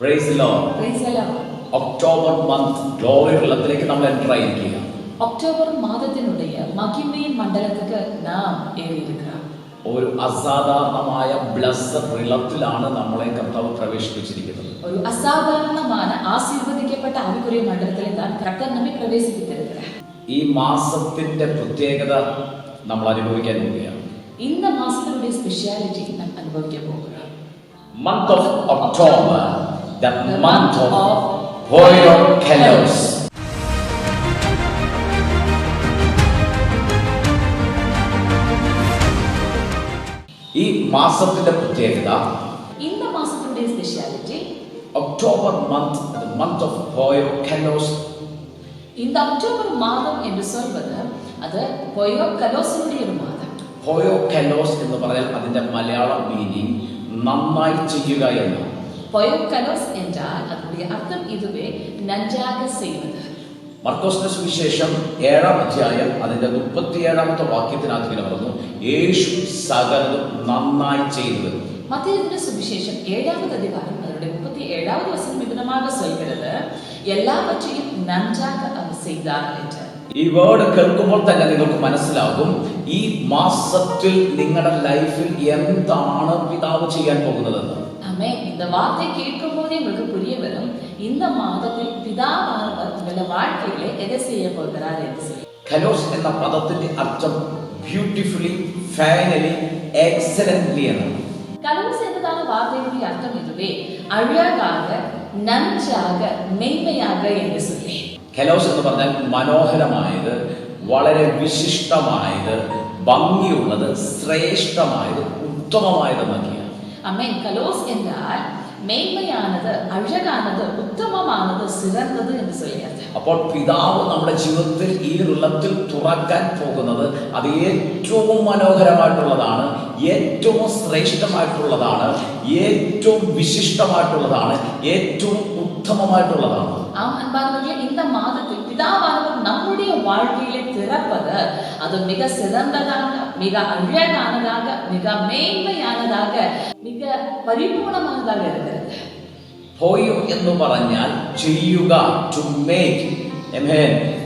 Price price October month ഗ്ലോറിയുള്ളതിലേക്ക് നമ്മൾ enter ആയിരിക്കുക. ഒക്ടോബർ മാതത്തിനുടയ மகிமை മണ്ഡലത്തിലേക്ക് നാം ഏറിയിരിക്കുക. ഒരു അസാധാരണമായ ബ്ലസ്സഡ് റിളത്തിലാണ് നമ്മളെ കർത്താവ് പ്രവേശിപ്പിച്ചിരിക്കുന്നത്. ഒരു അസാധാരണമായ ആശീർവദിക്കപ്പെട്ട ആവിക്കുറിയ മണ്ഡലത്തിൽ കർത്താവ് നമ്മെ പ്രവേശിപ്പിച്ചിരിക്കുന്നത് ഈ മാസത്തിന്റെ പ്രത്യേകത നമ്മൾ അനുഭവിക്കാൻ പോവുകയാണ്. ഇന്ന മാസത്തിനുடைய സ്പെഷ്യാലിറ്റി നാം അനുഭവിക്കാൻ പോകുക month of October the month of പോയോ കലോസ് ഈ മാസത്തിന്റെ പ്രത്യേകത இந்த மாசத்தினுடைய speciality October month month of പോയോ കലോസ് இந்த அக்டோபர் மாதம் என்று சொல்வது அது பொயோ கலோசினுடைய ஒரு மாதம் പോയോ കലോസ് എന്ന് പറഞ്ഞാൽ അതിന്റെ മലയാളം മീനിങ് നന്നായി ചെയ്യുക എന്നാണ് பொயோ கலோஸ் என்றால் அதனுடைய அர்த்தம் இதுவே நன்றாக செய்வது മർക്കോസിന്റെ സുവിശേഷം ഏഴാം അധ്യായം അതിന്റെ മുപ്പത്തിയേഴാമത്തെ വാക്യത്തിനകത്ത് ഇങ്ങനെ പറഞ്ഞു യേശു സകലതും നന്നായി ചെയ്തു மத்திய சுவிசேஷம் ஏழாவது அதிகாரம் அதனுடைய முப்பத்தி ஏழாவது வசனம் விதமாக சொல்கிறது எல்லாவற்றையும் நன்றாக அவர் செய்தார் என்று ഈ വേർഡ് കേൾക്കുമ്പോൾ തന്നെ നിങ്ങൾക്ക് മനസ്സിലാകും ഈ മാസത്തിൽ നിങ്ങളുടെ ലൈഫിൽ എന്താണ് പിതാവ് ചെയ്യാൻ പോകുന്നതെന്ന് ஆமே இந்த வார்த்தை கேட்கும் போதே உங்களுக்கு புரிய வரும் இந்த மாதத்தில் பிதாவானவர் உங்களுடைய வாழ்க்கையிலே எதை செய்ய போகிறார் என்று சொல்லி ഖലോസ് എന്ന പദത്തിന്റെ അർത്ഥം ബ്യൂട്ടിഫുള്ളി ഫൈനലി എക്സലന്റ്ലി എന്നാണ് கலோஸ் என்பதான வார்த்தையினுடைய அர்த்தம் இதுவே அழகாக நன்றாக மெய்மையாக என்று சொல்லி ഖലോസ് എന്ന് പറഞ്ഞാൽ മനോഹരമായത് വളരെ വിശിഷ്ടമായത് ഭംഗിയുള്ളത് ശ്രേഷ്ഠമായത് ഉത്തമമായത് എന്നൊക്കെയാണ് அமேன் கலோஸ் என்றால் மெய்மையானது அழகானது உத்தமமானது சிறந்தது என்று சொல்கிறது അപ്പോൾ പിതാവ് നമ്മുടെ ജീവിതത്തിൽ ഈ വെള്ളത്തിൽ തുറക്കാൻ പോകുന്നത് അത് ഏറ്റവും മനോഹരമായിട്ടുള്ളതാണ് ഏറ്റവും ശ്രേഷ്ഠമായിട്ടുള്ളതാണ് ഏറ്റവും വിശിഷ്ടമായിട്ടുള്ളതാണ് ഏറ്റവും ഉത്തമമായിട്ടുള്ളതാണ് ஆம் அன்பானவர்களே இந்த மாதத்தில் பிதாவானவர் நம்முடைய வாழ்க்கையிலே திறப்பது அது மிக சிறந்ததாக மிக அழகானதாக மிக மேன்மையானதாக மிக பரிபூர்ணமானதாக இருக்கிறது പോയോ എന്ന് പറഞ്ഞാൽ ചെയ്യുക to make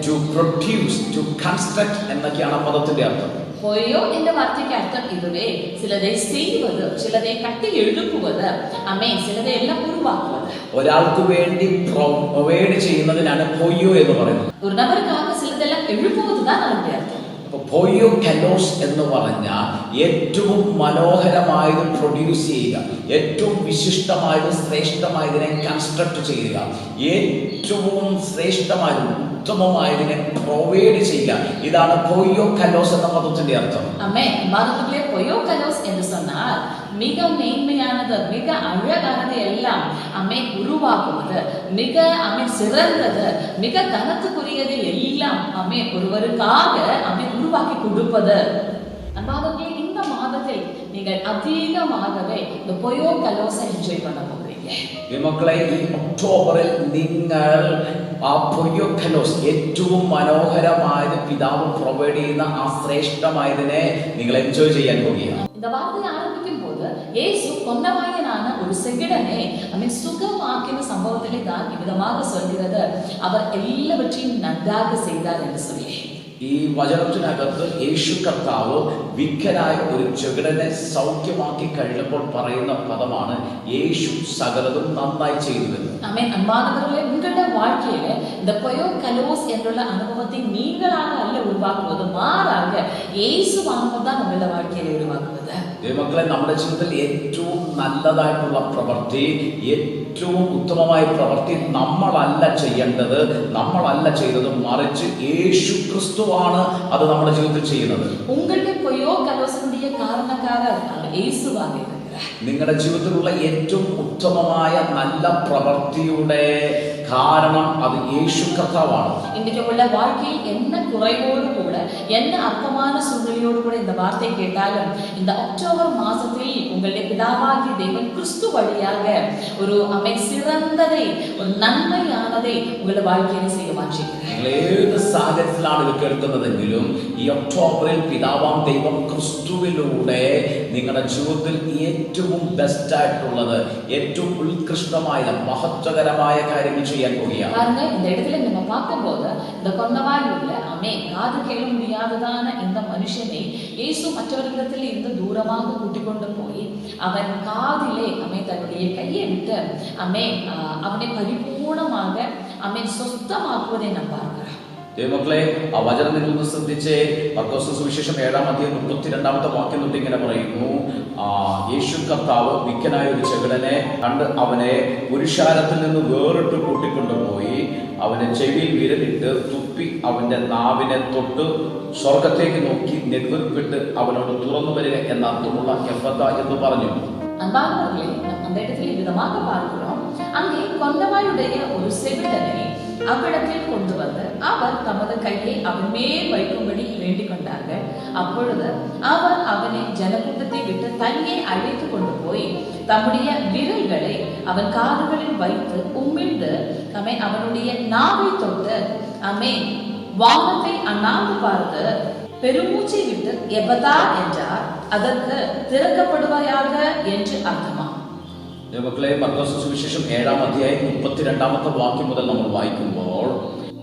to produce to construct എന്നൊക്കെയാണ് ആ പദത്തിന്റെ അർത്ഥം பொய்யோ என்ற வார்த்தைக்கு அர்த்தம் இதுவே சிலதை செய்வது சிலதை கட்டி எழுப்புவது அமே சிலதை எல்லாம் உருவாக்குவது ഒരാൾക്ക് വേണ്ടി പ്രൊവൈഡ് ചെയ്യുന്നതിനാണ് പൊയ്യോ എന്ന് പറയുന്നത് ஒரு நபருக்காக சிலதெல்லாம் எழுப்புவதுதான் அதனுடைய அர்த்தம் അപ്പൊ പോയിയോ എന്ന് പറഞ്ഞ ഏറ്റവും മനോഹരമായത് പ്രൊഡ്യൂസ് ചെയ്യുക ഏറ്റവും വിശിഷ്ടമായത് ശ്രേഷ്ഠമായതിനെ കൺസ്ട്രക്ട് ചെയ്യുക ഏറ്റവും ശ്രേഷ്ഠമായത് ഉത്തമമായതിനെ പ്രൊവൈഡ് ചെയ്യുക. ഇതാണ് പോയിയോ കലോസ് എന്ന പദത്തിന്റെ അർത്ഥം. അമ്മേ ഭാഗത്തിലെ പോയോ மிக மேன்மையானது மிக அழகானது எல்லாம் அமே உருவாக்குவது மிக அமே சிறந்தது மிக கனத்துக்குரியது எல்லாம் அமே ஒருவருக்காக அமே உருவாக்கி கொடுப்பது அன்பாதவர்களே இந்த மாதத்தில் நீங்கள் அதிகமாகவே இந்த பொய்யோ கலோஸை என்ஜாய் பண்ண போகிறீங்க ഈ മക്കളെ ഈ ഒക്ടോബറിൽ നിങ്ങൾ ആ പൊയ്യോ കലോസ് ഏറ്റവും മനോഹരമായത് പിതാവ് പ്രൊവൈഡ് ചെയ്യുന്ന ആ ശ്രേഷ്ഠമായതിനെ നിങ്ങൾ എൻജോയ് ചെയ്യാൻ പോവുകയാണ് യേശു കൊന്നവായനാണ് ഒരു സെകിടനെ ഐ മീൻ സുഖമാക്കുന്ന സംഭവത്തിലെ താൻ വിധമാക ചൊല്ലുന്നത് അവർ എല്ലാവற்றையும் நன்றாக செய்தார் என்று சொல்லி ഈ വചനത്തിനകത്ത് യേശു കർത്താവ് വിക്കനായ ഒരു ചെകിടനെ സൗഖ്യമാക്കി കഴിഞ്ഞപ്പോൾ പറയുന്ന പദമാണ് യേശു സകലതും നന്നായി ചെയ്തുവെന്ന് ஆமே அன்பானவர்களே உங்களோட வாழ்க்கையில இந்த பொயோ கலோஸ் என்றுள்ள அனுபவத்தை நீங்களாக அல்ல உருவாக்குவது மாறாக இயேசுவானவர் தான் உங்களோட வாழ்க்கையில உருவாக்குவது ദൈവമക്കളെ നമ്മുടെ ജീവിതത്തിൽ ഏറ്റവും നല്ലതായിട്ടുള്ള പ്രവൃത്തി ഏറ്റവും ഉത്തമമായ പ്രവൃത്തി നമ്മളല്ല ചെയ്യേണ്ടത് നമ്മളല്ല ചെയ്തത് മറിച്ച് യേശു ക്രിസ്തുവാണ് അത് നമ്മുടെ ജീവിതത്തിൽ ചെയ്യുന്നത് உங்களுடைய பொய்யோ கலோசனுடைய காரணக்காரர் அவர் இயேசுவாக இருக்கிறார் നിങ്ങളുടെ ജീവിതത്തിലുള്ള ഏറ്റവും ഉത്തമമായ നല്ല പ്രവൃത്തിയുടെ കാരണം അത് യേശു കർത്താവാണ് இன்றைக்கு உள்ள வாழ்க்கையில் என்ன குறைவோடு கூட என்ன அற்பமான சூழ்நிலையோடு கூட இந்த வார்த்தை கேட்டாலும் இந்த அக்டோபர் மாசத்தில் உங்களுடைய பிதாவாகிய தேவன் கிறிஸ்து வழியாக ஒரு அமை சிறந்ததை ஒரு நன்மையானதை உங்களுடைய வாழ்க்கையில செய்ய மாற்றிருக்கிறார் നിങ്ങൾ ഏത് സാഹചര്യത്തിലാണ് ഇത് കേൾക്കുന്നതെങ്കിലും ഈ ഒക്ടോബറിൽ പിതാവാം ദൈവം ക്രിസ്തുവിലൂടെ നിങ്ങളുടെ ജീവിതത്തിൽ ഏറ്റവും ബെസ്റ്റ് ആയിട്ടുള്ളത് ഏറ്റവും ഉത്കൃഷ്ടമായ മഹത്വകരമായ കാര്യങ്ങൾ கிறிஸ்டியன் ஒளியா பாருங்க இந்த இடத்துல நம்ம பார்க்கும்போது இந்த கொண்டவாய் உள்ள அமே காது கேள முடியாததான இந்த மனுஷனை இயேசு மற்றவர்களிடத்தில் இருந்து தூரமாக கூட்டிக் கொண்டு போய் அவன் காதிலே அமே தன்னுடைய கையை விட்டு அமே அவனை பரிபூர்ணமாக அமே சொத்தமாக்குவதை நான் பார்க்கிறேன் ദൈവമക്കളെ ആ വചനം നിങ്ങൾ ശ്രദ്ധിച്ച്. പർക്കോസ് സുവിശേഷം ഏഴാം അധികം മുപ്പത്തിരണ്ടാമത്തെ വാക്യം തൊട്ട് ഇങ്ങനെ പറയുന്നു. ആ യേശു കർത്താവ് മിക്കനായ ഒരു ചകടനെ കണ്ട് അവനെ പുരുഷാരത്തിൽ നിന്ന് വേറിട്ട് കൂട്ടിക്കൊണ്ടുപോയി. അവനെ ചെവിയിൽ വിരലിട്ട് തുപ്പി അവന്റെ നാവിനെ തൊട്ട് സ്വർഗത്തേക്ക് നോക്കി നെടുവിട്ട് അവനോട് തുറന്നു വരിക എന്ന അർത്ഥമുള്ള എഫത്ത എന്ന് പറഞ്ഞു. അന്താകങ്ങളെ അന്തേട്ടത്തിൽ വിധമാക്ക പാർക്കണം അങ്ങനെ കൊണ്ടമാരുടെ ഒരു സെവിടനെ அவ்விடத்தில் கொண்டு வந்து அவர் தமது கையை அவன் மேல் வைக்கும்படி வேண்டிக் கொண்டார்கள் அப்பொழுது அவர் அவனை ஜனக்கூட்டத்தை விட்டு தனியே அழைத்து கொண்டு போய் தம்முடைய விரல்களை அவன் காதுகளில் வைத்து உமிழ்ந்து அவன் அவனுடைய நாவை தொட்டு அமே வானத்தை அண்ணாந்து பார்த்து பெருமூச்சை விட்டு எபதா என்றார். அதற்கு திறக்கப்படுவாயாக? என்று அர்த்தம். ദൈവമക്കളെ മർക്കോസ് സുവിശേഷം ഏഴാം അധ്യായം മുപ്പത്തിരണ്ടാമത്തെ വാക്യം മുതൽ നമ്മൾ വായിക്കുമ്പോൾ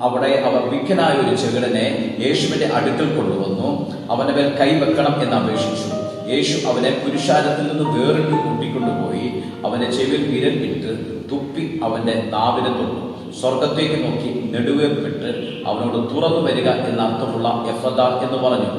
അവിടെ അവർ വിക്കനായ ഒരു ചെകിടനെ യേശുവിന്റെ അടുക്കൽ കൊണ്ടുവന്നു അവന്റെ മേൽ കൈവെക്കണം എന്ന് അപേക്ഷിച്ചു യേശു അവനെ പുരുഷാരത്തിൽ നിന്ന് വേറിട്ട് കൂട്ടിക്കൊണ്ടുപോയി അവന്റെ ചെവിയിൽ വിരൽ ഇട്ട് തുപ്പി അവന്റെ നാവിനെ തൊട്ടു സ്വർഗത്തേക്ക് നോക്കി നെടുവേർപ്പിട്ട് അവനോട് തുറന്നു വരിക എന്ന അർത്ഥമുള്ള എഫദ എന്ന് പറഞ്ഞു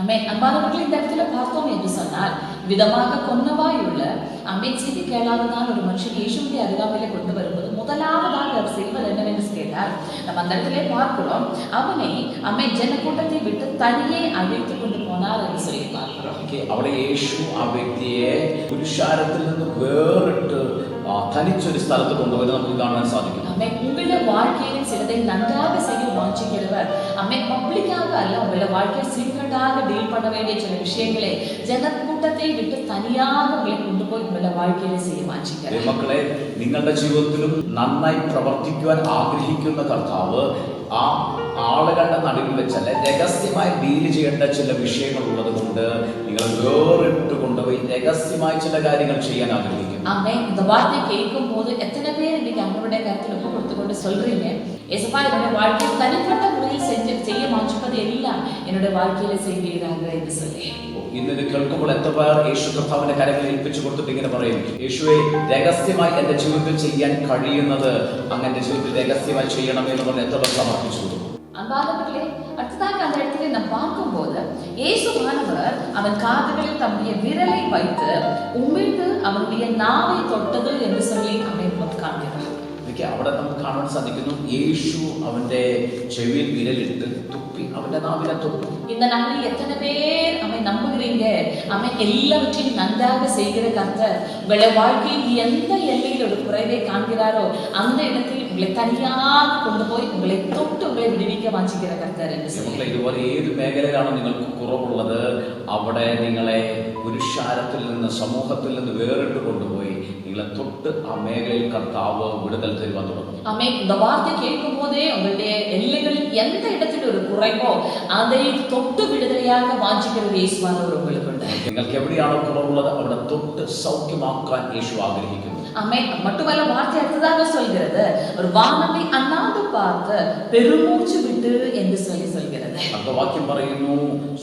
அமே அன்பானவர்கள் இந்த இடத்துல பார்த்தோம் என்று சொன்னால் விதமாக கொன்னவாயுள்ள அம்மை செய்தி கேளாததான் ஒரு மனுஷன் இயேசுடைய அருகாமையில கொண்டு வரும்போது முதலாவதாக அவர் செய்வது என்னவென்று கேட்டார் நம்ம அந்த இடத்திலே பார்க்கிறோம் அவனை அம்மை ஜனக்கூட்டத்தை விட்டு தனியே அழைத்து கொண்டு போனார் என்று சொல்லி பார்க்கிறோம் ഓക്കേ, അവിടെ യേശു ആ വ്യക്തിയെ പുരുഷാരത്തിൽ നിന്ന് വേറിട്ട് ആ, തനിച്ചൊരു സ്ഥലത്ത് കൊണ്ടുപോയി നമുക്ക് കാണാൻ സാധിക്കും அம்மை உங்களுடைய வாழ்க்கையில் சிலதை நன்றாக செய்ய வாஞ்சிக்கிறவர் அம்மை பப்ளிக்காக அல்ல உங்களுடைய வாழ்க்கையில் சீக்கிரட்டாக டீல் பண்ண வேண்டிய சில விஷயங்களை ஜனக்கூட்டத்தை விட்டு தனியாக உங்களை கொண்டு போய் உங்களுடைய வாழ்க்கையில செய்ய வாஞ்சிக்கிறார் മക്കളെ നിങ്ങളുടെ ജീവിതത്തിലും നന്നായി പ്രവർത്തിക്കുവാൻ ആഗ്രഹിക്കുന്ന കർത്താവ് ആ ആളുകളുടെ നടുവിൽ വെച്ചല്ല രഹസ്യമായി ഡീൽ ചെയ്യേണ്ട ചില വിഷയങ്ങൾ ഉള്ളത് കൊണ്ട് നിങ്ങൾ വേറിട്ട് കൊണ്ടുപോയി രഹസ്യമായി ചില കാര്യങ്ങൾ ചെയ്യാൻ ആഗ്രഹിക്കുന്നു ஆமே இந்த வார்த்தை கேட்கும் போது எத்தனை பேர் இன்னைக்கு அவங்களுடைய கருத்தில் ஒப்பு கொடுத்து கொண்டு சொல்றீங்க ஏசப்பா என்னுடைய வாழ்க்கையில் தனிப்பட்ட முறையில் செஞ்சு செய்ய வாஞ்சிப்பது எல்லாம் என்னுடைய வாழ்க்கையில செய்வீராக என்று சொல்லி ഇന്ന് ഇത് കേൾക്കുമ്പോൾ എത്ര പേർ യേശു കർത്താവിന്റെ കരങ്ങളിൽ ഏൽപ്പിച്ചു കൊടുത്തിട്ട് ഇങ്ങനെ പറയും യേശുവെ രഹസ്യമായി എന്റെ ജീവിതത്തിൽ ചെയ്യാൻ കഴിയുന്നത് അങ്ങ് എന്റെ ജീവിതത്തിൽ രഹസ്യമായി ചെയ്യണമേ എന്ന് പറഞ്ഞ് എത്ര പേർ സമർപ്പിച്ചു കൊടുക്കും அன்பானவர்களே அடுத்ததாக அந்த இடத்துல நாம் பார்க்கும்போது இயேசுவானவர் அவன் காதுகளில் தம்முடைய விரலை வைத்து உமிழ்ந்து அவனுடைய நாவை தொட்டது என்று சொல்லி அவனை காண்கிறார் എനിക്ക് അവിടെ നമുക്ക് കാണാൻ സാധിക്കുന്നു യേശു അവന്റെ ചെവിയിൽ വിരലിട്ട് തുപ്പി അവന്റെ നാവിനെ തൊട്ടു இந்த நாளில் எத்தனை பேர் அவன் நம்புகிறீங்க அவன் எல்லாவற்றையும் நன்றாக செய்கிற கர்த்தர் உங்களுடைய வாழ்க்கையில் எந்த எல்லையில் ஒரு குறைவை காண்கிறாரோ அந்த இடத்தில் உங்களை தனியாக கொண்டு போய் உங்களை தொட்டு உங்களை விடுவிக்க வாஞ்சிக்கிற கர்த்தர் என்று சொல்லி മക്കളെ ഇതുപോലെ ഏത് മേഖലയിലാണ് നിങ്ങൾക്ക് കുറവുള്ളത് അവിടെ നിങ്ങളെ പുരുഷാരത്തിൽ നിന്ന് സമൂഹത്തിൽ നിന്ന് വേറിട്ട് കൊണ്ടുപോയി നിങ്ങളെ തൊട്ട് ആ മേഖലയിൽ കർത്താവ് വിടുതൽ തരുവാൻ തുടങ്ങും ஆமே இந்த வார்த்தை கேட்கும் போதே உங்களுடைய எல்லைகளில் எந்த இடத்தில் ஒரு குறைவோ அதை தொட்டு விடுதலையாக வாஞ்சிக்கிற ஒரு இயேசுவானவர் உங்களுக்கு உண்டு നിങ്ങൾക്ക് എവിടെയാണോ കുറവുള്ളത് അവിടെ തൊട്ട് സൗഖ്യമാക്കാൻ യേശു ആഗ്രഹിക്കുന്നു ஆமே மட்டுமல்ல வார்த்தை அடுத்ததாக சொல்கிறது ஒரு வானத்தை அண்ணாந்து பார்த்து பெருமூச்சு விட்டு என்று சொல்லி சொல்கிறது അടുത്ത വാക്യം പറയുന്നു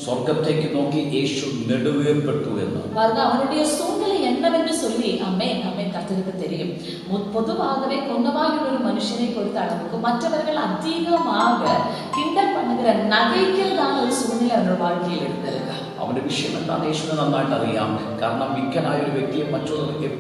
സ്വർഗത്തേക്ക് നോക്കി യേശു നെടുവേർപ്പെട്ടു എന്ന് பாருங்க அவனுடைய சூழ்நிலை என்னவென்று சொல்லி அம்மே அம்மே கர்த்தருக்கு தெரியும் மு- பொதுவாகவே கொண்டவாகிற ஒரு மனுஷனை பொறுத்த அளவுக்கு மற்றவர்கள் அதிகமாக கிண்டல் பண்ணுகிற நகைக்கிறதான ஒரு சூழ்நிலை அவனோட வாழ்க்கையில் இருந்திருக்கு അവന്റെ വിഷയം എന്താണ് യേശുവിനെ നന്നായിട്ട് അറിയാം കാരണം മിക്കനായ ഒരു വ്യക്തിയെ മറ്റുള്ളവർ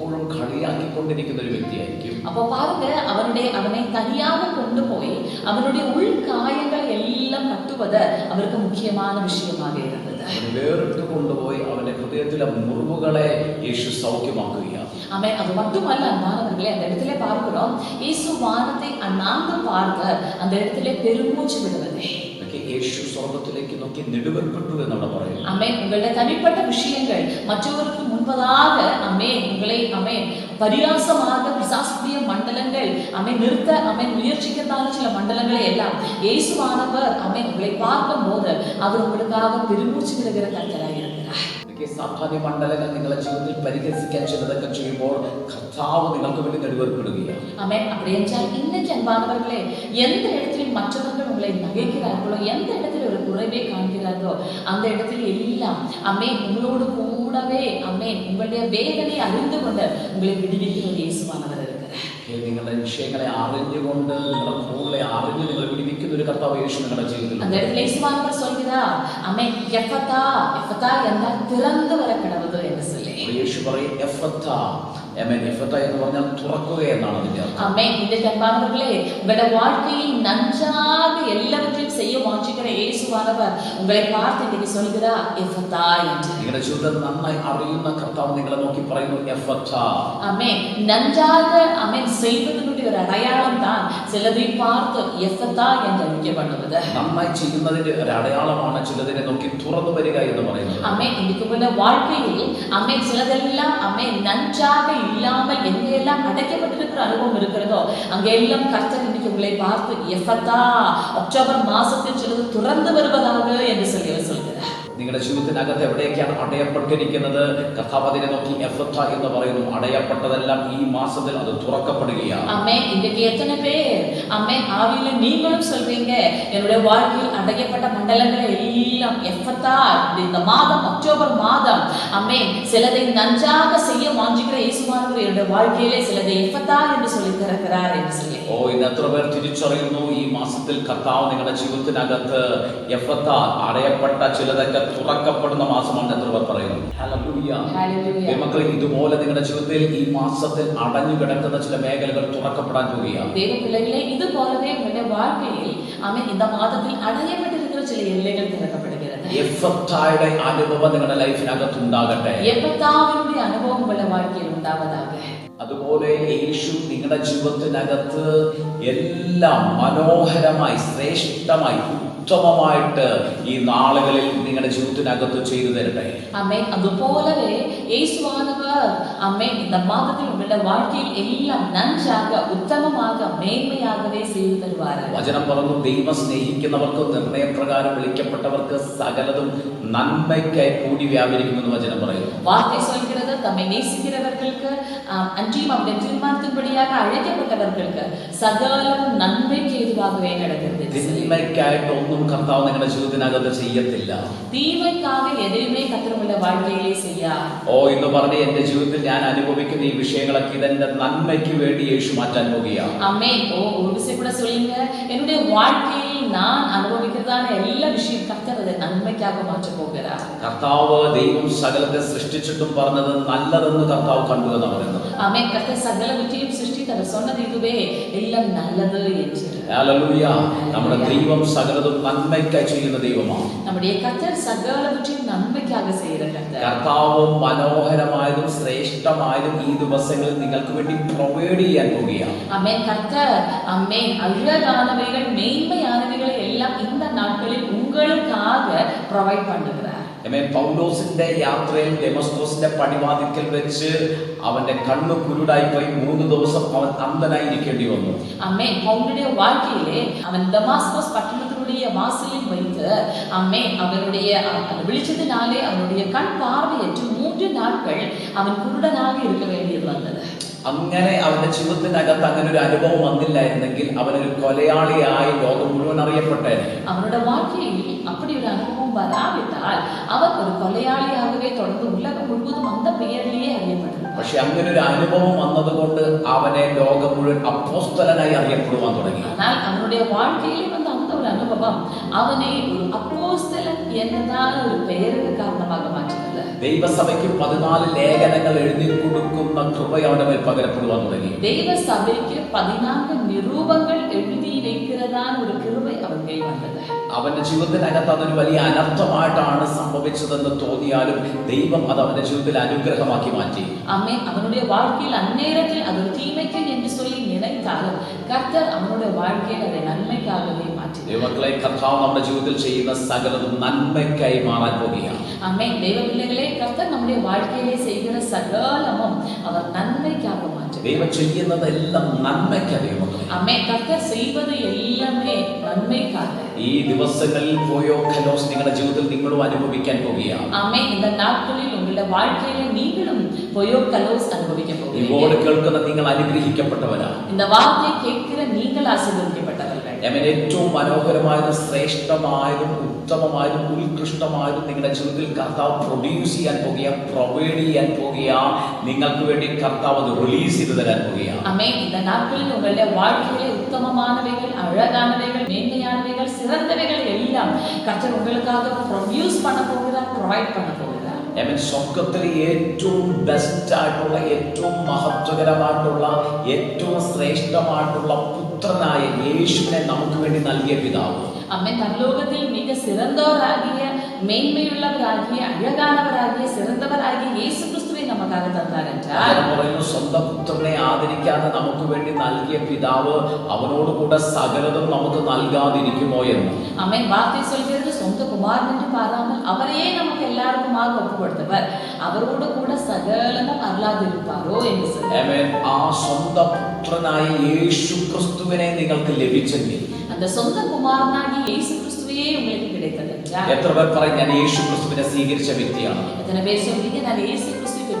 എപ്പോഴും കളിയാക്കിക്കൊണ്ടിരിക്കുന്ന ഒരു വ്യക്തിയായിരിക്കും அப்போ பாருங்க அவனுடைய அவனை தனியாக கொண்டு போய் அவனுடைய உள் காயங்களை எல்லாம் கட்டுவது அவருக்கு முக்கியமான விஷயமாக இருந்தது അവന് വേറിട്ട് കൊണ്ടുപോയി അവന്റെ ഹൃദയത്തിലെ മുറിവുകളെ യേശു സൗഖ്യമാക്കുകയാണ് ஆமென் அது மட்டுமல்ல அன்பானவர்களே அந்த இடத்துல பார்க்கிறோம் இயேசு வானத்தை அண்ணாந்து பார்க்க அந்த இடத்துல பெருமூச்சு விடுவதே ഇതൊക്കെ യേശു സ്വർഗത്തിലേക്ക് നോക്കി നെടുവേർപ്പെട്ടു എന്നവിടെ പറയുന്നു அமே உங்களுடைய தனிப்பட்ட விஷயங்கள் மற்றவருக்கு முன்பதாக அமே உங்களை அமே பரியாசமாக பிசாசுடைய மண்டலங்கள் அமை நிறுத்த அமை முயற்சிக்கிறதான சில மண்டலங்களை எல்லாம் இயேசுவானவர் அமை உங்களை பார்க்கும் போது அவர் உங்களுக்காக பெருமூச்சு விடுகிற கர்த்தராக இருக்கிறார் ഇതൊക്കെ ഈ സാധാന്യ മണ്ഡലങ്ങൾ നിങ്ങളുടെ ജീവിതത്തിൽ പരിഹസിക്കാൻ ചിലതൊക്കെ ചെയ്യുമ്പോൾ കർത്താവ് നിങ്ങൾക്ക് വേണ്ടി നെടുവേർപ്പെടുകയാണ് ஆமென் அப்படி என்றால் இன்னைக்கு அன்பானவர்களே எந்த இடத்திலும் மற்றவர்கள் உங்களை நகைக்கிறார்களோ எந்த இடத்தில் ஒரு குறைவை காண்கிறார்களோ அந்த இடத்தில் எல்லாம் அமேன் உங்களோடு கூடவே அமேன் உங்களுடைய வேதனை அறிந்து கொண்டு உங்களை விடுவிக்கிற ஒரு இயேசுவானவர் இருக்கிறார் ഈ നിങ്ങളുടെ വിഷയങ്ങളെ അറിഞ്ഞുകൊണ്ട് നിങ്ങളുടെ കൂടുതലെ അറിഞ്ഞ് നിങ്ങൾ വിടിവിക്കുന്ന ഒരു കർത്താവ് യേശു നിങ്ങളുടെ ജീവിതത്തിൽ அந்த இடத்துல இயேசுவானவர் சொல்கிறார் அமேன் எஃபத்தா எஃபத்தா என்றால் திறந்து வர கடவுது என்று சொல்லி അപ്പോൾ യേശു പറയും എഫത്ത എമേൻ എഫത്ത എന്ന് പറഞ്ഞാൽ തുറക്കുക എന്നാണ് അതിന്റെ അർത്ഥം அமேன் இன்றைக்கு அன்பானவர்களே உங்களுடைய வாழ்க்கையில் நன்றாக எல்லாவற்றையும் செய்ய வாஞ்சிக்கிற இயேசுவானவர் உங்களை பார்த்து இன்னைக்கு சொல்கிறார் எஃபத்தா என்று നിങ്ങളുടെ ജീവിതം നന്നായി അറിയുന്ന കർത്താവ് നിങ്ങളെ നോക്കി പറയുന്നു എഫത്ത அமேன் நன்றாக அமேன் செய்வதனுடைய ஒரு அடையாளம் தான் சிலதை பார்த்து எஃபத்தா என்று அழைக்கப்படுவது നന്നായി ചെയ്യുന്നതിന്റെ ഒരു അടയാളമാണ് ചിലതിനെ നോക്കി തുറന്നു വരിക എന്ന് പറയുന്നത് அமேன் இன்னைக்கு உள்ள வாழ்க்கையில் அமேன் சிலதெல்லாம் அமேன் நன்றாக இல்லாமல் எங்கெல்லாம் அடைக்கப்பட்டிருக்கிற அனுபவம் இருக்கிறதோ அங்கெல்லாம் கர்த்தர் இன்னைக்கு உங்களை பார்த்து எஃபத்தா அக்டோபர் மாசத்தில் சிலது துறந்து வருவதாக என்று சொல்லி அவர் சொல்கிறார் നിങ്ങളുടെ ജീവിതത്തിനകത്ത് എവിടെയൊക്കെയാണ് അടയപ്പെട്ടിരിക്കുന്നത് കർത്താവ് അതിനെ നോക്കി എഫത്ത എന്ന് പറയുന്നു അടയപ്പെട്ടതെല്ലാം ഈ മാസത്തിൽ അത് തുറക്കപ്പെടുകയാണ് அம்மே இன்றைக்கு எத்தனை பேர் அம்மே ஆவியில நீங்களும் சொல்றீங்க என்னுடைய வாழ்க்கையில் அடையப்பட்ட மண்டலங்களை எல்லாம் எஃபத்தா இந்த மாதம் அக்டோபர் மாதம் அம்மே சிலதை நன்றாக செய்ய வாஞ்சிக்கிற இயேசுவானவர் என்னுடைய வாழ்க்கையிலே சிலதை எஃபத்தா ഓ ഇന്ന് എത്ര പേർ തിരിച്ചറിയുന്നു ഈ മാസത്തിൽ കർത്താവ് നിങ്ങളുടെ ജീവിതത്തിനകത്ത് എഫത്ത അടയപ്പെട്ട ചിലതൊക്കെ തുറക്കപ്പെടുന്ന മാസമാണ് എത്ര പേർ പറയുന്നു ഹല്ലേലൂയ. Hallelujah. മക്കളെ ഇതുപോലെ നിങ്ങളുടെ ജീവിതത്തിൽ ഈ മാസത്തിൽ അടഞ്ഞു കിടക്കുന്ന ചില മേഖലകൾ തുറക്കപ്പെടാൻ പോവുകയാണ് தேவ பிள்ளைகளே இது போலவே உங்களுடைய வாழ்க்கையில் அமே இந்த மாதத்தில் அடையப்பட்டிருக்கிற சில எல்லைகள் திறக்கப்படுகிறது എഫത്തായുടെ അനുഭവം നിങ്ങളുടെ ലൈഫിനകത്ത് ഉണ്ടാകട്ടെ எப்பத்தாவினுடைய அனுபவம் உங்களுடைய வாழ்க்கையில் உண்டாவதாக അതുപോലെ യേശു നിങ്ങളുടെ ജീവിതത്തിനകത്ത് എല്ലാം മനോഹരമായി ശ്രേഷ്ഠമായി ഉത്തമമായിട്ട് ഈ നാളുകളിൽ നിങ്ങളുടെ ജീവിതത്തിനകത്ത് ചെയ്തു തരട്ടെ அமேன் அது போலவே இயேசுவானவர் அமேன் இந்த மாதத்தில் உங்களுடைய வாழ்க்கையில் எல்லாம் நன்றாக உத்தமமாக மேன்மையாகவே செய்து தருவார்கள் വചനം പറഞ്ഞു ദൈവം സ്നേഹിക്കുന്നവർക്ക് നിർണയപ്രകാരം വിളിക്കപ്പെട്ടവർക്ക് സകലതും നന്മയ്ക്കായി കൂടി വ്യാപരിക്കുമെന്ന് വചനം പറയുന്നു வார்த்தை சொல்கிறது தம்மை நேசிக்கிறவர்களுக்கு ஆம், அன்றியும் அவருடைய தீர்மானத்தின்படியாக அழைக்கப்பட்டவர்களுக்கு சகலமும் நன்மைக்கு எதுவாகவே நடக்கிறது என்று சொல்லி. തിന്മയ്ക്കായിട്ട് ഒന്നും കർത്താവ് നിങ്ങളുടെ ജീവിതത്തിനകത്ത് ചെയ്യത്തില്ല தீமைக்காக எதையுமே கத்திரமுள்ள வாழ்க்கையிலே செய்யா ഓ എന്ന് പറഞ്ഞ് എന്റെ ജീവിതത്തിൽ ഞാൻ അനുഭവിക്കുന്ന ഈ വിഷയങ്ങളൊക്കെ ഇതെന്റെ നന്മയ്ക്ക് വേണ്ടി യേശു മാറ്റാൻ പോകുകയാണ് அம்மே ஓ ஒரு விஷயம் கூட சொல்லுங்க என்னுடைய வாழ்க்கையில் நான் அனுபவிக்கிறதான எல்லா விஷயம் கர்த்தர் அதை நன்மைக்காக மாற்ற போகிறார் കർത്താവ് ദൈവം സകലത്തെ സൃഷ്ടിച്ചിട്ടും പറഞ്ഞത് നല്ലതെന്ന് കർത്താവ് കണ്ടു എന്നാണ് പറയുന്നത് ஆமே கர்த்தர் சகலவற்றையும் சிருஷ்டித்தவர் சொன்னது இதுவே எல்லாம் நல்லது என்று ഹല്ലേലൂയ. നമ്മുടെ ദൈവം സകലതും നന്മയ്ക്കായി ചെയ്യുന്ന ദൈവമാണ് நம்முடைய கர்த்தர் சகலவற்றையும் நன்மைக்காக செய்கிற கர்த்தர் കർത്താവ് മനോഹരമായതും ശ്രേഷ്ഠമായതും ഈ ദിവസങ്ങളിൽ നിങ്ങൾക്ക് വേണ്ടി പ്രൊവൈഡ് ചെയ്യാൻ പോവുകയാണ് அமே கர்த்தர் அம்மே அழகானவைகள் மேன்மையானவைகளை எல்லாம் இந்த நாட்களில் உங்களுக்காக ப்ரொவைட் பண்ணுகிறார் എമേൻ പൗലോസിന്റെ യാത്രയിൽ ഡെമസ്കോസിന്റെ പടിവാതിക്കൽ വെച്ച് അവന്റെ കണ്ണു കുരുടായി പോയി മൂന്ന് ദിവസം അവൻ അന്ധനായി ഇരിക്കേണ്ടി വന്നു அம்மே அவனுடைய வாழ்க்கையிலே அவன் தமாஸ்கோஸ் பட்டணத்தினுடைய வாசலில் வைத்து அம்மே அவனுடைய அந்த வெளிச்சத்தினாலே அவனுடைய கண் பார்வையற்று மூன்று நாட்கள் அவன் குருடனாக இருக்க வேண்டியது வந்தது അങ്ങനെ അവന്റെ ജീവിതത്തിനകത്ത് അങ്ങനെ ഒരു അനുഭവം വന്നില്ലായിരുന്നെങ്കിൽ അവനൊരു കൊലയാളിയായി ലോകം മുഴുവൻ അറിയപ്പെട്ടേനെ அவனோட வாழ்க்கையில் அப்படி ஒரு அனுபவம் வராவிட்டால் அவன் ஒரு கொலையாளியாகவே தொடர்ந்து உலகம் முழுவதும் அந்த பெயரிலேயே அறியப்பட்டிருப்பான் പക്ഷെ അങ്ങനെ ഒരു അനുഭവം വന്നതുകൊണ്ട് അവനെ ലോകം മുഴുവൻ അപ്പോസ്തലനായി അറിയപ്പെടുവാൻ തുടങ്ങി ஆனால் அவனுடைய வாழ்க்கையிலே வந்து அந்த ஒரு அனுபவம் அவனை ஒரு அப்போஸ்தலன் ദൈവസഭയ്ക്ക് പതിനാല് ലേഖനങ്ങൾ എഴുതി കൊടുക്കുന്ന കൃപയാണ് അവർ പകരപ്പെടുവാൻ തുടങ്ങി. ദൈവസഭയ്ക്ക് പതിനാല് നിരൂപങ്ങൾ എഴുതി വെക്കുന്നതാണ് ഒരു കൃപ അവൻ അവന്റെ ജീവിതത്തിനകത്ത് അതൊരു വലിയ അനർത്ഥമായിട്ടാണ് സംഭവിച്ചതെന്ന് തോന്നിയാലും ദൈവം അത് അവന്റെ ജീവിതത്തിൽ അനുഗ്രഹമാക്കി മാറ്റി. അമ്മേ അവനുടെ വാഴ്ക്കയിൽ അന്നേരത്തിൽ അത് തീമയ്ക്ക് എന്ന് ചൊല്ലി നിലയ്ക്കാലും കർത്തർ അവനുടെ വാഴ്ക്കയിൽ അതെ നന്മയ്ക്കാകവേ ദൈവമക്കളെ കർത്താവ് നമ്മുടെ ജീവിതത്തിൽ ചെയ്യുന്ന സകലതും നന്മയ്ക്കായി മാറാൻ പോകുകയാണ് அம்மே தெய்வ பிள்ளைகளே கர்த்தர் நம்முடைய வாழ்க்கையிலே செய்கிற சகலமும் அவர் நன்மைக்காக மாற்றினார் ஜெபிக்கிறோம். ദൈവം ചെയ്യുന്നതെല്ലാം നന്മയ്ക്ക് ദൈവമക്കളെ அம்மே கர்த்தர் செய்வது எல்லாமே நன்மைக்காக ഈ ദിവസങ്ങളിൽ പോയോ ഖലോസ് നിങ്ങളുടെ ജീവിതത്തിൽ നിങ്ങളും അനുഭവിക്കാൻ പോകുകയാണ് அம்மே இந்த நாட்களில் உங்களுடைய வாழ்க்கையில நீங்களும் பொயோ கலோஸ் அனுபவிக்க ഈ போகிறீங்க ബോർഡ് കേൾക്കുന്ന നിങ്ങൾ അനുഗ്രഹിക്കപ്പെട്ടവരാണ് இந்த வார்த்தையை கேட்கிற நீங்கள் ஆசீர்வதிக்கப்பட்டவர்கள் അവൻ ഏറ്റവും മനോഹരമായതും ശ്രേഷ്ഠമായതും ഉത്തമമായതും ഉത്കൃഷ്ടമായതും നിങ്ങളുടെ ജീവിതത്തിൽ കർത്താവ് പ്രൊഡ്യൂസ് ചെയ്യാൻ പോകുക പ്രൊവൈഡ് ചെയ്യാൻ പോകുക നിങ്ങൾക്ക് വേണ്ടി കർത്താവ് അത് റിലീസ് ചെയ്ത് തരാൻ പോകുകയാണ് அம்மே இந்த நாட்களில் உங்களுடைய வாழ்க்கையிலே உத்தமமானவைகள் அழகானவைகள் மேன்மையானவைகள் சிறந்தவைகள் எல்லாம் கர்த்தர் உங்களுக்காக ப்ரொடியூஸ் பண்ண போகிறார் ப்ரொவைட் பண்ண போகிறார் അവൻ സ്വർഗത്തിലെ ഏറ്റവും ബെസ്റ്റ് ആയിട്ടുള്ള ഏറ്റവും മഹത്വകരമായിട്ടുള്ള ഏറ്റവും ശ്രേഷ്ഠമായിട്ടുള്ള പുത്രനായ യേശുവിനെ നമുക്ക് വേണ്ടി നൽകിയ പിതാവ്. അമ്മ പരലോകത്തിൽ മിക സിറന്തവരാകിയ മേന്മയുള്ളവരാകിയ അഴകാനവരാകിയ സിറന്തവരാകിയ യേശു ക്രിസ്തു நமக்காக தந்தார் என்றால் ഞാൻ പറയുന്നു സ്വന്തം പുത്രനെ ആദരിക്കാതെ നമുക്ക് വേണ്ടി നൽകിയ പിതാവ് അവനോട് കൂടെ സകലതും നമുക്ക് നൽകാതിരിക്കുമോ എന്ന് அம்மே வார்த்தை சொல்கிறது சொந்த குமாரன் என்று பாராமல் அவரையே நமக்கு எல்லாருக்குமாக ஒப்பு கொடுத்தவர் அவரோடு கூட சகலமும் அருளாதிருப்பாரோ என்று சொல்லி ആമേൻ. ആ സ്വന്തം പുത്രനായ യേശു ക്രിസ്തുവിനെ നിങ്ങൾക്ക് ലഭിച്ചെങ്കിൽ அந்த சொந்த குமாரனாகிய இயேசு கிறிஸ்துவையே உங்களுக்கு கிடைத்தது என்றால் എത്ര പേർ പറയും ഞാൻ യേശു ക്രിസ്തുവിനെ സ്വീകരിച്ച വ്യക്തിയാണ് எத்தனை பேர் சொல்றீங்க நான் இயேசு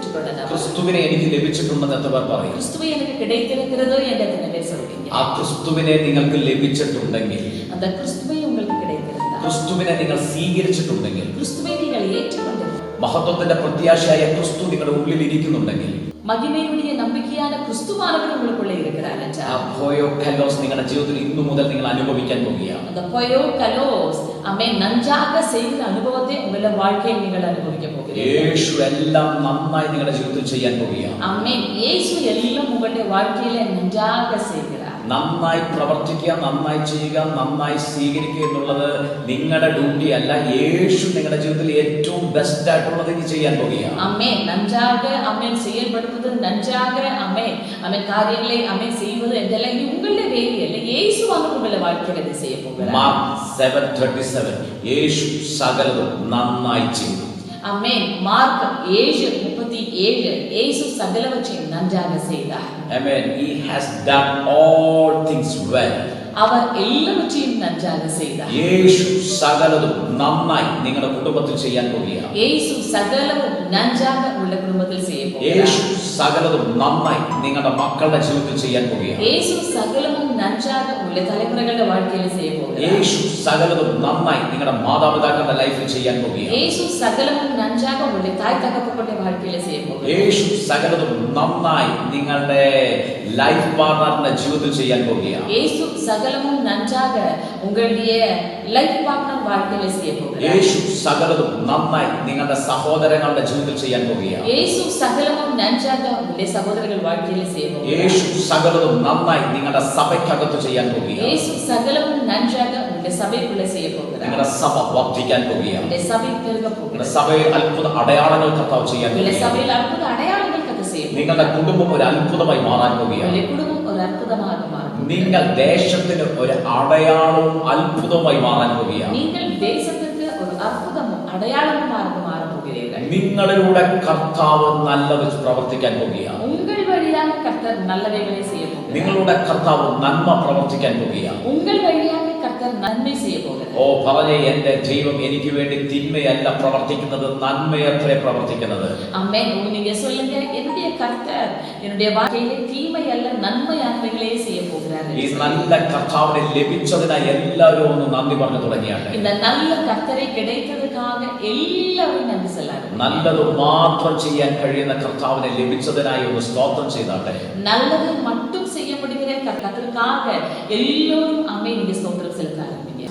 கிறிஸ்துவை பெற்றுக்கொண்டதா ക്രിസ്തുവിനെ എനിക്ക് ലഭിച്ചിട്ടുണ്ടെന്ന് എത്ര പേർ പറയും கிறிஸ்துவை எனக்கு கிடைத்திருக்கிறதோ என்று எத்தனை பேர் சொல்றீங்க ആ ക്രിസ്തുവിനെ നിങ്ങൾക്ക് ലഭിച്ചിട്ടുണ്ടെങ്കിൽ அந்த கிறிஸ்துவை உங்களுக்கு கிடைத்திருந்தால் ക്രിസ്തുവിനെ നിങ്ങൾ സ്വീകരിച്ചിട്ടുണ്ടെങ്കിൽ கிறிஸ்துவை நீங்கள் ஏற்றுக்கொண்டிருந்தால் മഹത്വത്തിന്റെ പ്രത്യാശയായ ക്രിസ്തു നിങ്ങളുടെ ഉള്ളിൽ ഇരിക്കുന്നുണ്ടെങ്കിൽ மகிமையுடைய நம்பிக்கையான கிறிஸ்துவானவர் உங்களுக்குள்ள இருக்கிறார் ആ என்றால் പോയോ കല്ലോസ് നിങ്ങളുടെ ജീവിതത്തിൽ ഇന്നു മുതൽ നിങ്ങൾ അനുഭവിക്കാൻ പോവുകയാണ് அந்த பொயோ கலோஸ் அம்மே நன்றாக செய்கிற அனுபவத்தை உங்களோட வாழ்க்கையில் நீங்கள் அனுபவிக்க போகிறீர்கள் യേശു എല്ലാം നന്നായി നിങ്ങളുടെ ജീവിതത്തിൽ ചെയ്യാൻ പോവുകയാണ് அம்மே இயேசு எல்லாம் உங்களுடைய வாழ்க்கையில நன்றாக செய்கிறார் നന്നായി പ്രവർത്തിക്കുക നന്നായി ചെയ്യുക നന്നായി സ്വീകരിക്കുക എന്നുള്ളത് നിങ്ങളുടെ ഡ്യൂട്ടി അല്ല. യേശു നിങ്ങളുടെ ജീവിതത്തിൽ ഏറ്റവും ബെസ്റ്റ് ആയിട്ടുള്ളത് ഇനി ചെയ്യാൻ പോകുകയാണ് അമ്മേ നഞ്ചാകെ അമ്മൻ ചെയ്യപ്പെടുന്നത് നഞ്ചാകെ അമ്മേ. അമ്മൻ കാര്യങ്ങളെ അമ്മൻ ചെയ്യുന്നത് എന്തെല്ലാം? ഇത് ഉങ്ങളുടെ വേലയല്ല. യേശു ആണ് ഉങ്ങളുടെ വാഴ്ക്കടത് ചെയ്യ? മാർക്ക് സെവൻ തേർട്ടി സെവൻ യേശു സകലതും നന്നായി ചെയ്തു. അമ്മേ മാർക്ക് യേശു முப்பத்தி ஏழு இயேசு சகலவற்றையும் நன்றாக செய்தார் Amen. He has done all things well. அவர் எல்லாவற்றையும் நன்றாக செய்தார் യേശു സകലതും നന്നായി നിങ്ങളുടെ കുടുംബത്തിൽ ചെയ്യാൻ പോവുകയാണ് இயேசு சகலமும் நன்றாக உள்ள குடும்பத்தில் செய்ய യേശു போகிறார் സകലതും നന്നായി നിങ്ങളുടെ മക്കളുടെ ജീവിതത്തിൽ ചെയ്യാൻ പോവുകയാണ് இயேசு சகலமும் நன்றாக உள்ள തലമുറകളുടെ வாழ்க்கையில செய்ய போகிறார் യേശു സകലതും നന്നായി നിങ്ങളുടെ മാതാപിതാക്കളുടെ ലൈഫിൽ ചെയ്യാൻ പോകുകയാണ് യേശു സകലവും നന്നാക ഉള്ള തായ് തകപ്പപ്പെട്ട வாழ்க்கையில செய்ய പോകുന്നു യേശു സകലതും നന്നായി നിങ്ങളുടെ ലൈഫ് പാർട്ണറിന്റെ ജീവിതത്തിൽ ചെയ്യാൻ പോകുകയാണ് യേശു സകലവും നന്നാക உங்களுடைய ലൈഫ് പാർട്ണർ வாழ்க்கையில செய்ய പോകുന്നു യേശു സകലതും നന്നായി നിങ്ങളുടെ സഹോദരങ്ങളുടെ ജീവിതത്തിൽ ചെയ്യാൻ പോകുകയാണ് യേശു സകലവും നന്നാക ഉള്ള സഹോദരങ്ങളുടെ வாழ்க்கையில செய்ய പോകുന്നു യേശു സകലതും നന്നായി നിങ്ങളുടെ സഭയ്ക്ക് തകർത്തു ചെയ്യാൻ പോകുകയാണ്. യേശു സകലവും നിങ്ങളുടെ പോകുകയാണ്. സഭയിൽ സഭയിൽ അത്ഭുത അടയാളങ്ങൾ കർത്താവ് ചെയ്യാൻ നിങ്ങളുടെ സഭയിൽ അത്ഭുത അടയാളങ്ങൾ നിങ്ങളുടെ കുടുംബം ഒരു അത്ഭുതമായി മാറാൻ പോകുകയാണ്. നിങ്ങളുടെ കുടുംബം ഒരു അത്ഭുതമായി മാറും നിങ്ങൾ ദേശത്തിന് ഒരു അടയാളവും അത്ഭുതമായി മാറാൻ പോകുകയാണ്. നിങ്ങൾ ഒരു നിങ്ങളിലൂടെ കർത്താവ് നല്ലത് പ്രവർത്തിക്കാൻ പോകുകയാണ്. കർത്തർ നല്ലവകളെ ചെയ്യും നിങ്ങളുടെ കർത്താവ് നന്മ പ്രവർത്തിക്കാൻ പോകുകയാണ് ഉങ്ങൾ വഴിയാകെ കർത്തർ നന്മ ചെയ്യും ഓ പറഞ്ഞ എന്റെ ദൈവം എനിക്ക് വേണ്ടി തിന്മയല്ല പ്രവർത്തിക്കുന്നത് നന്മയത്രേ പ്രവർത്തിക്കുന്നത് அம்மே நீங்க சொல்லுங்க என்னுடைய கர்த்தர் என்னுடைய வாழ்க்கையிலே தீமை அல்ல நன்மையானவைகளே செய்ய போகிறார் ഈ നല്ല കർത്താവിനെ ലഭിച്ചതിനായി എല്ലാവരും ഒന്ന് നന്ദി പറഞ്ഞു തുടങ്ങിയാട്ടെ இந்த நல்ல கர்த்தரை கிடைத்ததுக்காக எல்லாரும் நன்றி சொல்லாரு നല്ലത് മാത്രം ചെയ്യാൻ കഴിയുന്ന കർത്താവിനെ ലഭിച്ചതിനായി ഒന്ന് സ്തോത്രം ചെയ്താട്ടെ நல்லது மட்டும் செய்ய முடிகிற கர்த்தருக்காக எல்லோரும் அம்மே நீங்க ஸ்தோத்திரம் செலுத்த ஆரம்பிங்க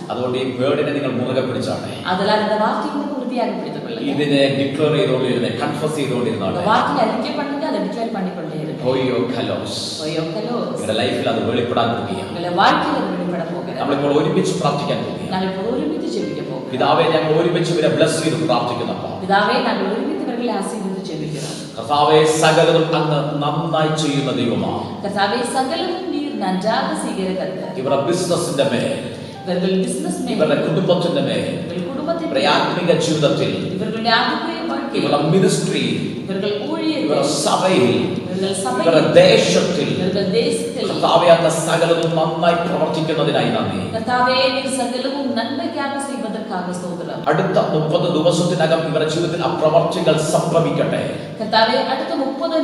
അതുകൊണ്ട് ഈ വേർഡിനെ നിങ്ങൾ മുറുകെ പിടിച്ചാട്ടെ அதனால் இந்த வார்த்தையை வந்து உறுதியாக பிடித்துக் கொள்ளுங்க ഇതിനെ ഡിക്ലെയർ ചെയ്തുകൊണ്ടിരുന്നേ കൺഫസ് இந்த ചെയ്തുകൊണ്ടിരുന്നാട്ടെ வார்த்தையை அறிக்கை பண்ணுங்க அதை டிக்ளேர் பண்ணிக்கொண்டே இருங்க ഹോയോ ഖലോസ് ஒயோக்கலோ നിങ്ങളുടെ ലൈഫിൽ അത് വെളിപ്പെടാൻ പോവുകയാണ് உங்களை வாழ்க்கையில் அது வெளிப்பட போகிறது നമ്മളിപ്പോൾ ഒരുമിച്ച് പ്രാർത്ഥിക്കാൻ പോവുകയാണ് நாங்கள் இப்போ ഒരുമിച്ച് ஜெபிக்க போகிறோம் പിതാവെ ഞങ്ങൾ ഒരുമിച്ച് ഇവരെ ബ്ലസ് ചെയ്ത് പ്രാർത്ഥിക്കുന്നപ്പോൾ பிதாவே நாங்கள் ഒരുമിച്ച് இவர்களை ஆசீர்வதித்து ஜெபிக்கிறோம் കർത്താവെ സകലതും അങ്ങ് നന്നായി ചെയ്യുന്ന ദൈവമാണ് கர்த்தாவே சகலமும் நீர் நன்றாக செய்கிற கர்த்தர் ഇവരുടെ ബിസിനസിന്റെ മേൽ இவர்கள் பிசினஸ் ഇവരുടെ കുടുംബത്തിന്റെ മേൽ இவர்கள் குடும்பத்தை ഇവരുടെ ആത്മിക ജീവിതത്തിൽ இவர்களுடைய ஆவிக்குரிய வாழ்க்கை ഇവരുടെ മിനിസ്ട്രി இவர்கள் ஊழியர்கள் ഇവരുടെ സഭയിൽ இவர்கள் இவர்கள் சபையில் ഇവരുടെ ദേശത്തിൽ இவர்கள் தேசத்தில் കർത്താവെ അങ്ങ് സകലതും നന്നായി പ്രവർത്തിക്കുന്നതിനായി നന്ദി கர்த்தாவே நீர் சகலமும் நன்மைக்காக செய்வதற்காக ஸ்தோத்திரம் അടുത്ത മുപ്പത് ദിവസത്തിനകം ഇവരുടെ ജീവിതത്തിൽ ആ പ്രവർത്തികൾ സംഭവിക്കട്ടെ கர்த்தாவே அடுத்த முப்பது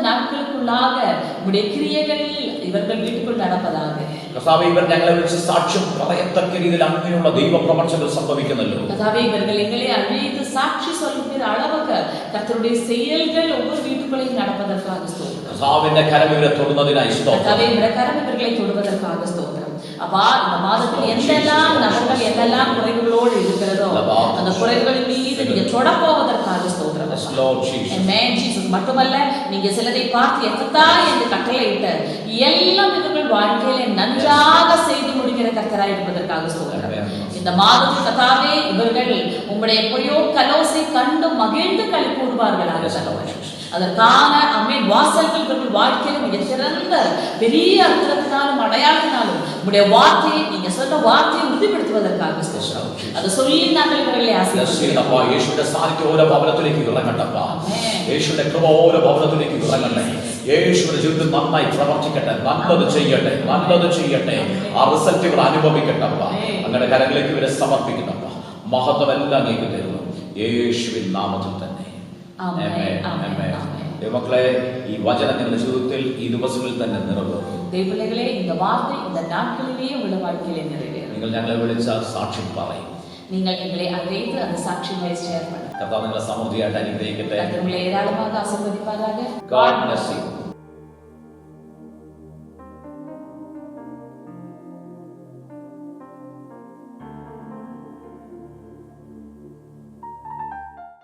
நாட்களுக்குள்ளாக உடைய கிரியைகள் இவர்கள் வீட்டுக்குள் நடப்பதாக കർത്താവെ ഇവർ ഞങ്ങളെ വിളിച്ച് സാക്ഷ്യം പറയത്തക്ക രീതിയിൽ അങ്ങനെയുള്ള ദൈവ പ്രവർത്തികൾ സംഭവിക്കുന്നല്ലോ கர்த்தாவே இவர்கள் எங்களை அழித்து சாட்சி சொல்லுகிற அளவுக்கு கர்த்தருடைய செயல்கள் ஒவ்வொரு வீட்டுக்குள்ளையும் நடப்பதற்காக ஸ்தோத்திரம் കർത്താവിന്റെ കരം ഇവരെ തൊടുന്നതിനായി സ്തോത്രം கர்த்தாவே இந்த கரம் இவர்களை தொடுவதற்காக ஸ்தோத்திரம் அப்பா இந்த மாதத்தில் எந்தெல்லாம் நபர்கள் எந்தெல்லாம் குறைவுகளோடு இருக்கிறதோ அந்த குறைவுகளின் மீது நீங்க தொட போவதற்காக ஸ்தோத்திரம். மட்டுமல்ல நீங்க சிலரை பார்த்து எத்தா என்று கட்டளையிட்டு எல்லாம் இவர்கள் வாழ்க்கையில நன்றாக செய்து முடிக்கிற கர்த்தராய் இருப்பதற்காக ஸ்தோத்திரம். இந்த மாதத்தில் கதாவே இவர்கள் உம்முடைய பொய்யோ கலோசை கண்டு மகிழ்ந்து களி கூறுவார்களாக Yes, Lord தகவல் Jesus. அதற்கான அம்மை வாசல்கள் இவர்கள் வாழ்க்கையில மிக சிறந்த பெரிய அற்புதத்தினாலும் அடையாளத்தினாலும் உங்களுடைய வார்த்தையை நீங்க சொன்ன வார்த்தையை உறுதிப்படுத்துவதற்காக ஸ்தோத்திரம். அதை சொல்லி நாங்கள் இவர்களை Yes, ஆசீர்வதிக்கிறோம் അപ്പാ, യേശുവിന്റെ സാന്നിധ്യം ഓരോ ഭവനത്തിലേക്ക് ഇറങ്ങട്ടപ്പ Amen. യേശുവിന്റെ കൃപ ഓരോ ഭവനത്തിലേക്ക് ഇറങ്ങട്ടെ യേശുവിന്റെ ജീവിതത്തിൽ നന്നായി പ്രവർത്തിക്കട്ടെ നല്ലത് ചെയ്യട്ടെ നല്ലത് ചെയ്യട്ടെ ആ റിസൾട്ട് ഇവർ അനുഭവിക്കട്ടപ്പ Amen. അങ്ങനെ കരങ്ങളിലേക്ക് ഇവരെ സമർപ്പിക്കുന്നപ്പ മഹത്വം എല്ലാം നീക്കി തരുന്നു യേശുവിൻ നാമത്തിൽ തന്നെ ദൈവമക്കളെ ഈ വചനം നിങ്ങളുടെ ജീവിതത്തിൽ ഈ ദിവസങ്ങളിൽ തന്നെ നിറവേറും தேவர்களே இந்த வார்த்தை இந்த நாட்களிலேயே உள்ள வாழ்க்கையிலே நிறைவேறும் നിങ്ങൾ ഞങ്ങളെ വിളിച്ച സാക്ഷ്യം പറയും நீங்கள் எங்களை அழைத்து அந்த சாட்சிகளை ஷேர் பண்ணுங்க കർത്താവ് നിങ്ങളെ സമൃദ്ധിയായിട്ട് അനുഗ്രഹിക്കട്ടെ கர்த்தர் உங்களை ஏராளமாக ஆசீர்வதிப்பாராக God bless you.